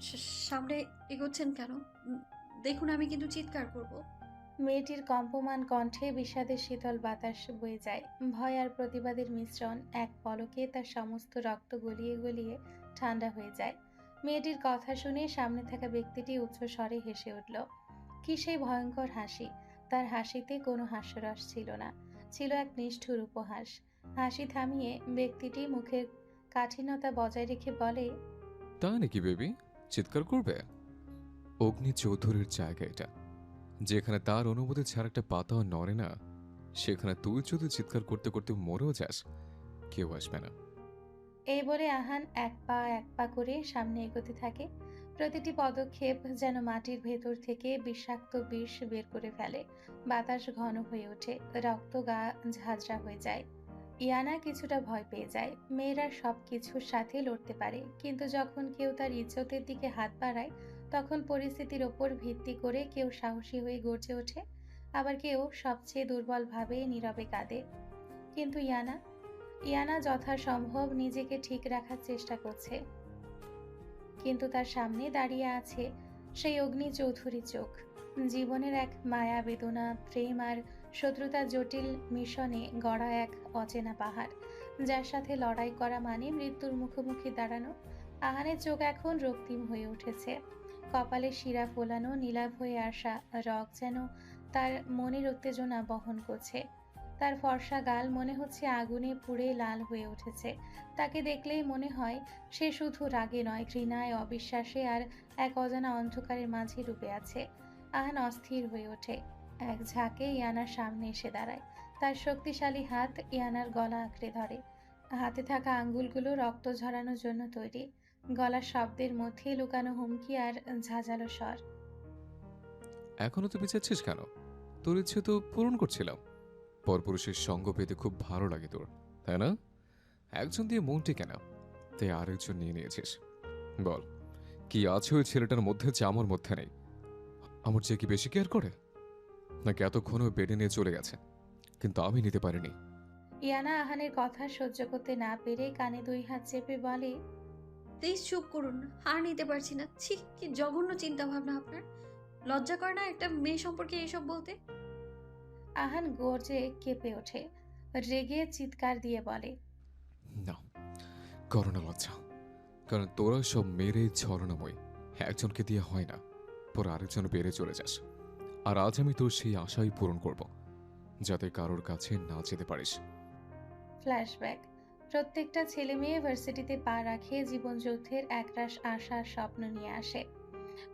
সা- সামনে এগোচ্ছেন কেন? দেখুন আমি কিন্তু চিৎকার করব। মেয়েটির কম্পমান কণ্ঠে বিষাদের শীতল বাতাস বয়ে যায়। ভয় আর প্রতিবাদের মিশ্রণ এক পলকে তার সমস্ত রক্ত গলিয়ে গলিয়ে ঠান্ডা হয়ে যায়। মেয়েটির কথা শুনে সামনে থাকা ব্যক্তিটি উচ্চ স্বরে হেসে উঠল কি সেই ভয়ঙ্কর হাসি? তার হাসিতে কোনো হাস্যরস ছিল না ছিল এক নিষ্ঠুর উপহাস। হাসি থামিয়ে ব্যক্তিটি মুখের কাঠিন্যতা বজায় রেখে বলে তা নাকি বেবি? চিৎকার করবে? অগ্নি চৌধুরীর জায়গা এটা। যেখানে তার অনুমতি ছাড়া একটা পাতাও নড়ে না, সেখানে তুই যদি চিৎকার করতে করতে মরেও যাস, কেউ আসবে না। এই বলে আহান এক পা এক পা করে সামনে এগোতে থাকে। প্রতিটি পদক্ষেপ যেন মাটির ভেতর থেকে বিষাক্ত বিষ বের করে ফেলে। বাতাস ঘন হয়ে ওঠে, রক্ত গা ঝাঁঝরা হয়ে যায়। ইয়ানা কিছুটা ভয় পেয়ে যায়। মেয়েরা সব কিছুর সাথে লড়তে পারে, কিন্তু যখন কেউ তার ইজ্জতের দিকে হাত বাড়ায়, তখন পরিস্থিতির ওপর ভিত্তি করে কেউ সাহসী হয়ে গর্জে ওঠে, আবার কেউ সবচেয়ে দুর্বলভাবে নীরবে কাঁদে। কিন্তু ইয়ানা? ইয়ানা যথাসম্ভব নিজেকে ঠিক রাখার চেষ্টা করছে। কিন্তু তার সামনে দাঁড়িয়ে আছে সেই অগ্নি চৌধুরী চোখ। জীবনের এক মায়া বেদনা, প্রেম আর শত্রুতা জটিল মিশনে গড়া এক অচেনা পাহাড়, যার সাথে লড়াই করা মানে মৃত্যুর মুখোমুখি দাঁড়ানো। আহানের চোখ এখন রক্তিম হয়ে উঠেছে। কপালে শিরা ফোলানো, নীলাভ হয়ে আসা রক যেন তার মনের উত্তেজনা বহন করছে। তার ফর্সা গাল মনে হচ্ছে আগুনে পুড়ে লাল হয়ে উঠেছে। তাকে দেখলেই মনে হয় সে শুধু রাগে নয়, ঘৃণায়, অবিশ্বাসে আর এক অজানা অন্ধকারের মাঝে ডুবে আছে। আহান অস্থির হয়ে ওঠে। এক ঝাঁকে ইয়ানার সামনে এসে দাঁড়ায়। তার শক্তিশালী হাত ইয়ানার গলা আঁকড়ে ধরে। হাতে থাকা আঙ্গুলগুলো রক্ত ঝরানোর জন্য তৈরি। গলার শব্দের মধ্যে লুকানো হুমকি আর ঝাঁঝালো স্বর। এখনও তো বিচাচ্ছিস কেন? তোর ইচ্ছে তো পূরণ করছিলাম। পরপুরুষের সঙ্গ পেতে খুব ভালো লাগে তোর, তাই না? একজন দিয়ে মন টেকে না তাই আরেকজন নিয়ে নিয়েছিস। বল, কি আছে ওই ছেলেটার মধ্যে যে আমার মধ্যে নেই? আমার চেয়ে কি বেশি কেয়ার করে? নাকি এতক্ষণও বেডে নিয়ে চলে গেছে? কিন্তু আমি নিতে পারিনি। ইয়ানা আহানের কথা সহ্য করতে না পেরে কানে দুই হাত চেপে বলে প্লিজ চুপ করুন হার নিতে পারছি না। ছি কি জঘন্য চিন্তা ভাবনা আপনার। লজ্জা করে না একটা মেয়ে সম্পর্কে এসব বলতে? আহান গর্জে কেঁপে ওঠে রেগে চিৎকার দিয়ে বলে না করোনা লজ্জা। কারণ তোরা সব মেরে ঝরনাময় একজনকে দিয়ে হয় না। পর আরেকজন বেড়ে চলে যাস। আর আজ আমি তোর সেই আশাই পূরণ করব, যাতে কারোর কাছে না যেতে পারিস। ফ্ল্যাশব্যাক প্রত্যেকটা ছেলে মেয়ে ভার্সিটিতে পা রাখে জীবনযুদ্ধের একরাশ আশার স্বপ্ন নিয়ে আসে।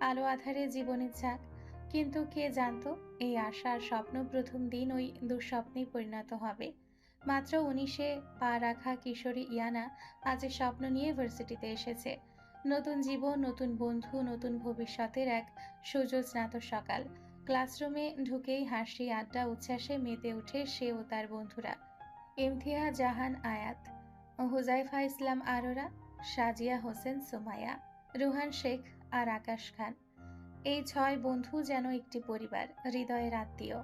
আলো আধারে জীবনের যাক কিন্তু কে জানতো, এই আশার স্বপ্ন প্রথম দিন ওই দুঃস্বপ্নেই পরিণত হবে। মাত্র উনিশে পা রাখা কিশোরী ইয়ানা আজ স্বপ্ন নিয়ে ভার্সিটিতে এসেছে। নতুন জীবন, নতুন বন্ধু, নতুন ভবিষ্যতের এক সুযোজনাত সকাল। ক্লাসরুমে ঢুকেই হাসি, আড্ডা, উচ্ছ্বাসে মেতে ওঠে সে ও তার বন্ধুরা। ইমথিয়া জাহান আয়াত, হুজাইফা ইসলাম আরোরা, সাজিয়া হোসেন সুমাইয়া, রুহান শেখ আর আকাশ খান। এই ছয় বন্ধু যেন একটি পরিবার, হৃদয়ের আত্মীয়।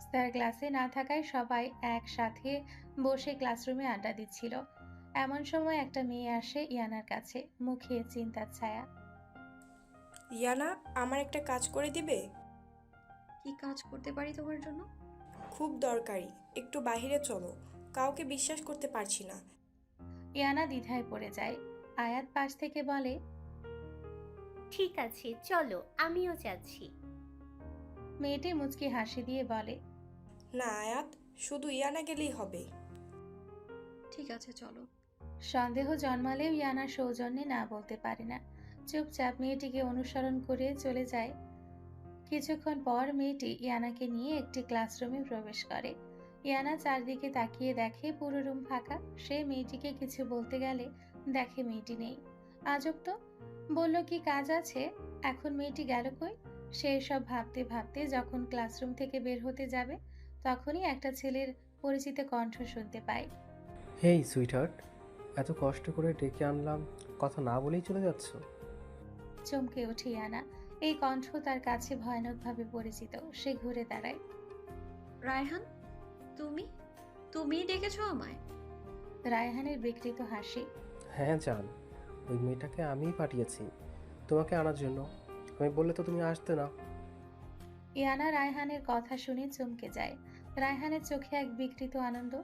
স্যার ক্লাসে না থাকায় সবাই একসাথে বসে ক্লাসরুমে আড্ডা দিচ্ছিল। এমন সময় একটা মেয়ে আসে ইয়ানার কাছে মুখে চিন্তার ছায়া। ইয়ানা আমার একটা কাজ করে দিবে? কি কাজ করতে পারি তোমার জন্য? খুব দরকারি একটু বাইরে চলো কাউকে বিশ্বাস করতে পারছি না। ইয়ানা দ্বিধায় পড়ে যায় আয়াত পাশ থেকে বলে ঠিক আছে চলো আমিও যাচ্ছি। মেয়েটি মুচকি হাসি দিয়ে বলে না আয়াত শুধু ইয়ানা গেলেই হবে। ঠিক আছে চলো। সন্দেহ জন্মালেও ইয়ানা সৌজন্যে না বলতে পারে না। চুপচাপ মেয়েটিকে অনুসরণ করে চলে যায়। কিছুক্ষণ পর মেয়েটি ইয়ানাকে নিয়ে একটি ক্লাসরুমে প্রবেশ করে। ইয়ানা চারদিকে তাকিয়ে দেখে পুরো রুম ফাঁকা। সে মেয়েটিকে কিছু বলতে গেলে দেখে মেয়েটি নেই। আজব তো! বলল, কি কাজ আছে? এখন মেয়েটি গেল কই? সে সব ভাবতে ভাবতে যখন ক্লাসরুম থেকে বের হতে যাবে, তখনই একটা ছেলের পরিচিত কণ্ঠ শুনতে পায়। Hey, sweetheart! এত কষ্ট করে ডেকে আনলাম কথা না বলেই চলে যাচ্ছ? চমকে ওঠে ইয়ানা এই কণ্ঠ তার কাছে ভয়ানকভাবে পরিচিত। সে ঘুরে দাঁড়ায়। রায়হান তুমি? তুমি ডেকেছো আমায়? রায়হানের বিকৃত হাসি। হ্যাঁ জান ওই মেয়েটাকে আমিই পাঠিয়েছি। তোমাকে আনার জন্য। আমি বললে তো তুমি আসতে না। ইয়ানা রায়হানের কথা শুনে চমকে যায়। রায়হানের চোখে এক বিকৃত আনন্দ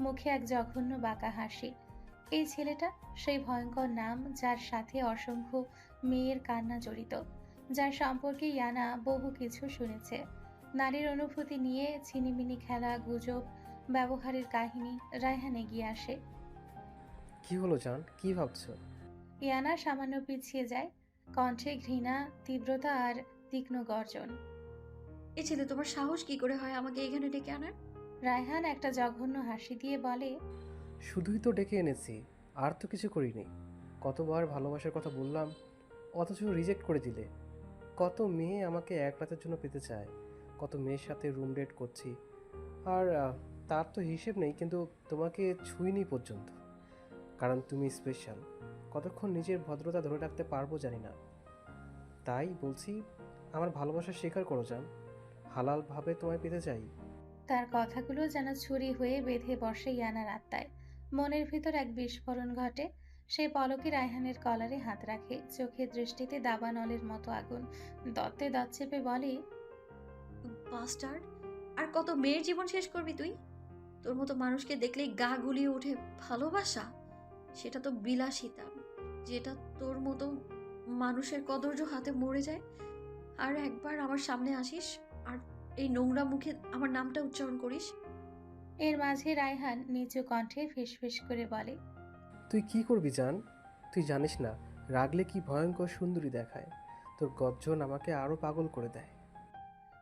মুখে এক জঘন্য বাঁকা হাসি। এই ছেলেটা সেই ভয়ঙ্কর নাম যার সাথে অসংখ্য মেয়ের কান্না জড়িত যার সম্পর্কে ইয়ানা বহু কিছু শুনেছে। নারীর অনুভূতি নিয়ে ছিনিমিনি খেলা গুজব ব্যবহারের কাহিনী রায়হান এগিয়ে আসে। কি হলো জান? কি ভাবছ? ইয়ানা সামান্য পিছিয়ে যায় কণ্ঠে ঘৃণা তীব্রতা আর তীক্ষ্ণ গর্জন। এ ছেলে তোমার সাহস কি করে হয় আমাকে এখানে ডেকে আনার? রায়হান একটা জঘন্য হাসি দিয়ে বলে শুধুই তো ডেকে এনেছি, আর তো কিছু করিনি। কতবার ভালোবাসার কথা বললাম, অথচ রিজেক্ট করে দিলে। কত মেয়ে আমাকে এক রাতের জন্য পেতে চায়, কত মেয়ের সাথে রুম ডেট করছি। আর তার তো হিসেব নেই, কিন্তু তোমাকে ছুঁইনি পর্যন্ত। কারণ তুমি স্পেশাল কতক্ষণ নিজের ভদ্রতা ধরে রাখতে পারব জানি না। তাই বলছি, আমার ভালোবাসা স্বীকার করো যান হালালভাবে তোমায় পেতে চাই। তার কথাগুলো যেন ছুরি হয়ে বেঁধে বসে ইয়ানার আত্মায়। মনের ভিতর এক বিস্ফোরণ ঘটে। সে পলকে রায়হানের কলারে হাত রাখে, চোখের দৃষ্টিতে দাবানলের মতো আগুন। দত্তে দত চেপে বলে আর কত মেয়ের জীবন শেষ করবি তুই? তোর মতো মানুষকে দেখলেই গা গুলিয়ে ওঠে ভালোবাসা। সেটা তো বিলাসিতা, যেটা তোর মতো মানুষের কদর্য হাতে মরে যায়। আর একবার আমার সামনে আসিস, আর এই নোংরা মুখে আমার নামটা উচ্চারণ করিস। এর মাঝে রায়হান নিচু কণ্ঠে ফিসফিস করে বলে তুই কি করবি জান? তুই জানিস না রাগলে কি ভয়ঙ্কর সুন্দরী দেখায়। তোর গর্জন আমাকে আরও পাগল করে দেয়।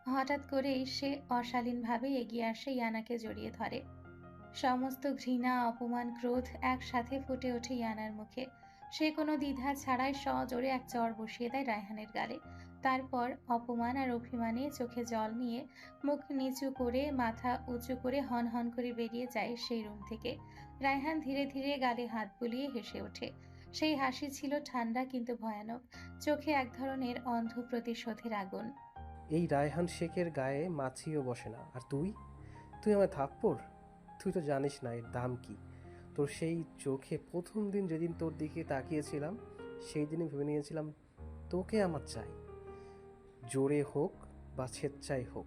হঠাৎ করেই সে অশালীনভাবে এগিয়ে আসে ইয়ানাকে জড়িয়ে ধরে। সমস্ত ঘৃণা অপমান ক্রোধ একসাথে ফুটে ওঠে ইয়ানার মুখে। সে কোনো দ্বিধা ছাড়াই সজোরে এক চর বসিয়ে দেয় রায়হানের গালে। তারপর অপমান আর অভিমানে চোখে জল নিয়ে মুখ নিচু করে, মাথা উঁচু করে হন হন করে বেরিয়ে যায় সেই রুম থেকে। রায়হান ধীরে ধীরে গালে হাত বুলিয়ে হেসে ওঠে। সেই হাসি ছিল ঠান্ডা কিন্তু ভয়ানক। চোখে এক ধরনের অন্ধ প্রতিশোধের আগুন। এই রায়হান শেখের গায়ে মাছিও বসে না। আর তুই? তুই আমার থাপ্পড়? তুই তো জানিস না এর দাম কি। তোর সেই চোখে প্রথম দিন যেদিন তোর দিকে তাকিয়েছিলাম সেই দিনই ভেবে নিয়েছিলাম তোকে আমার চাই। জোরে হোক বা স্বেচ্ছায় হোক।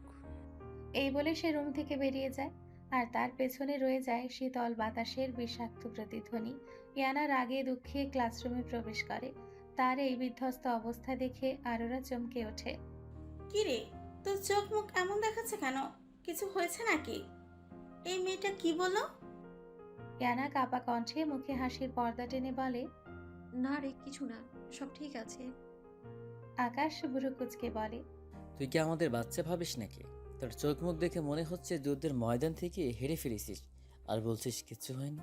এই বলে সে রুম থেকে বেরিয়ে যায় আর তার পেছনে রয়ে যায় শীতল বাতাসের বিষাক্ত প্রতিধ্বনি। ইয়ানা রাগে দুঃখে ক্লাসরুমে প্রবেশ করে। তার এই বিধ্বস্ত অবস্থা দেখে আরোরা চমকে ওঠে। কি রে তোর চোখ মুখ এমন দেখাচ্ছে কেন? কিছু হয়েছে নাকি? এই মেয়েটা কি বলো ইয়ানা কাপা কণ্ঠে মুখে হাসির পর্দা টেনে বলে না রে কিছু না সব ঠিক আছে। আকাশ বুড়ো কুচকে বলে তুই কি আমাদের বাচ্চা ভাবিস নাকি? তোর চোখ মুখ দেখে মনে হচ্ছে যুদ্ধের ময়দান থেকে হেরে ফিরেছিস আর বলছিস কিচ্ছু হয়নি?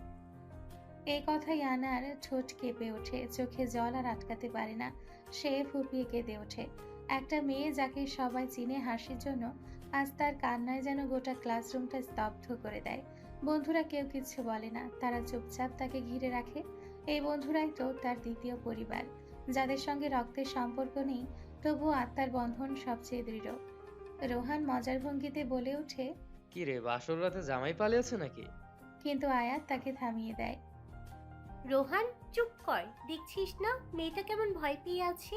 এই কথা ইয়ানার ঠোঁট কেঁপে ওঠে চোখে জল আর আটকাতে পারে না সে ফুপিয়ে কেঁদে ওঠে। একটা মেয়ে যাকে সবাই চিনে হাসির জন্য আজ তার কান্নায় যেন গোটা ক্লাসরুমটা স্তব্ধ করে দেয়। বন্ধুরা কেউ কিছু বলে না। তারা চুপচাপ তাকে ঘিরে রাখে। এই বন্ধুরাই তো তার দ্বিতীয় পরিবার। যাদের সঙ্গে রক্তের সম্পর্ক নেই তবুও আত্মার বন্ধন সবচেয়ে দৃঢ়। রোহান মজার ভঙ্গিতে বলে ওঠে কি রে বাসর রাতে জামাই পালিয়েছে নাকি? কিন্তু আয়াত তাকে থামিয়ে দেয়। রোহান চুপ কর। দেখছিস না মেয়েটা কেমন ভয় পেয়ে আছে?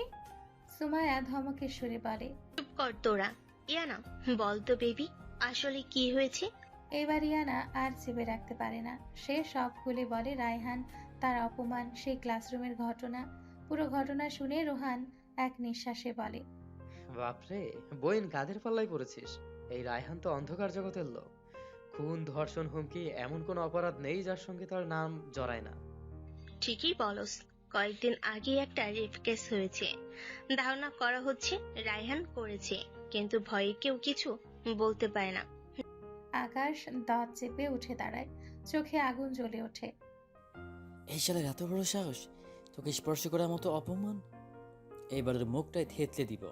সুমায়া ধমকের সুরে বলে চুপ কর তোরা। ইয়া না বল তো বেবি আসলে কি হয়েছে? এবার ইয়ানা আর চেপে রাখতে পারে না। সে সব খুলে বলে রায়হান তার অপমান সেই ক্লাসরুমের ঘটনা। পুরো ঘটনা শুনে রোহান এক নিঃশ্বাসে বলে বাপরে বইন কাদের পাল্লায় পড়েছিস? এই রায়হান তো অন্ধকার জগতের লোক। খুন ধর্ষণ হুমকি এমন কোনো অপরাধ নেই যার সঙ্গে তার নাম জড়ায় না। ঠিকই বলস কয়েকদিন আগে একটা রেপ কেস হয়েছে। ধারণা করা হচ্ছে রায়হান করেছে কিন্তু ভয়ে কেউ কিছু বলতে পারে না। আকাশ দাঁত চেপে উঠে দাঁড়ায়। চোখে আগুন জ্বলে ওঠে। এই শালের এত বড় সাহস? তোকে স্পর্শ করার মতো অপমান? এইবারের মুখটাই থেতলে দিব।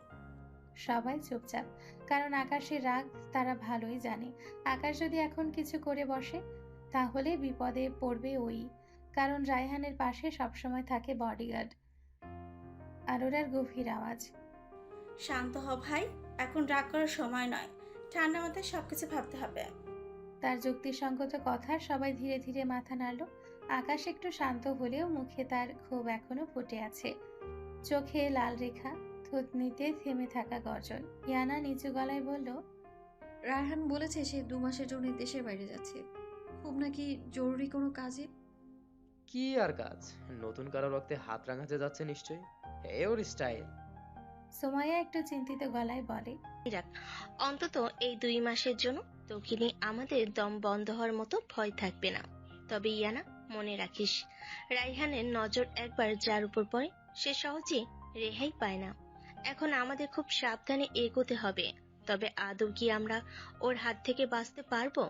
সবাই চুপচাপ কারণ আকাশের রাগ তারা ভালোই জানে। আকাশ যদি এখন কিছু করে বসে তাহলে বিপদে পড়বে ওই কারণ রায়হানের পাশে সবসময় থাকে বডিগার্ড আরোরার গভীর আওয়াজ। শান্ত হ ভাই এখন রাগ করার সময় নয়। ঠান্ডা মাথায় সবকিছু ভাবতে হবে। তার যুক্তিসঙ্গত কথা সবাই ধীরে ধীরে মাথা নাড়ল। আকাশ একটু শান্ত হলেও মুখে তার ক্ষোভ এখনও ফুটে আছে। চোখে লাল রেখা থুতনিতে থেমে থাকা গর্জন। ইয়ানা নিচু গলায় বলল রায়হান বলেছে সে দু মাসের জন্য দেশের বাইরে যাচ্ছে। খুব নাকি জরুরি কোনো কাজে কি আর কাজ? নতুন কারও রক্তে হাত রাঙাতে যাচ্ছে নিশ্চয়ই? এ ওর স্টাইল সোমাইয়া একটু চিন্তিত গলায় বলে অন্তত এই দুই মাসের জন্য তখিনী আমাদের দম বন্ধ হওয়ার মতো ভয় থাকবে না। তবে ইয়ানা, মনে রাখিস, রাইহানের নজর একবার যার উপর পড়ে, সে সহজে রেহাই পায় না। এখন আমাদের খুব সাবধানে এগোতে হবে, তবে আদৌ কি আমরা ওর হাত থেকে বাঁচতে পারব?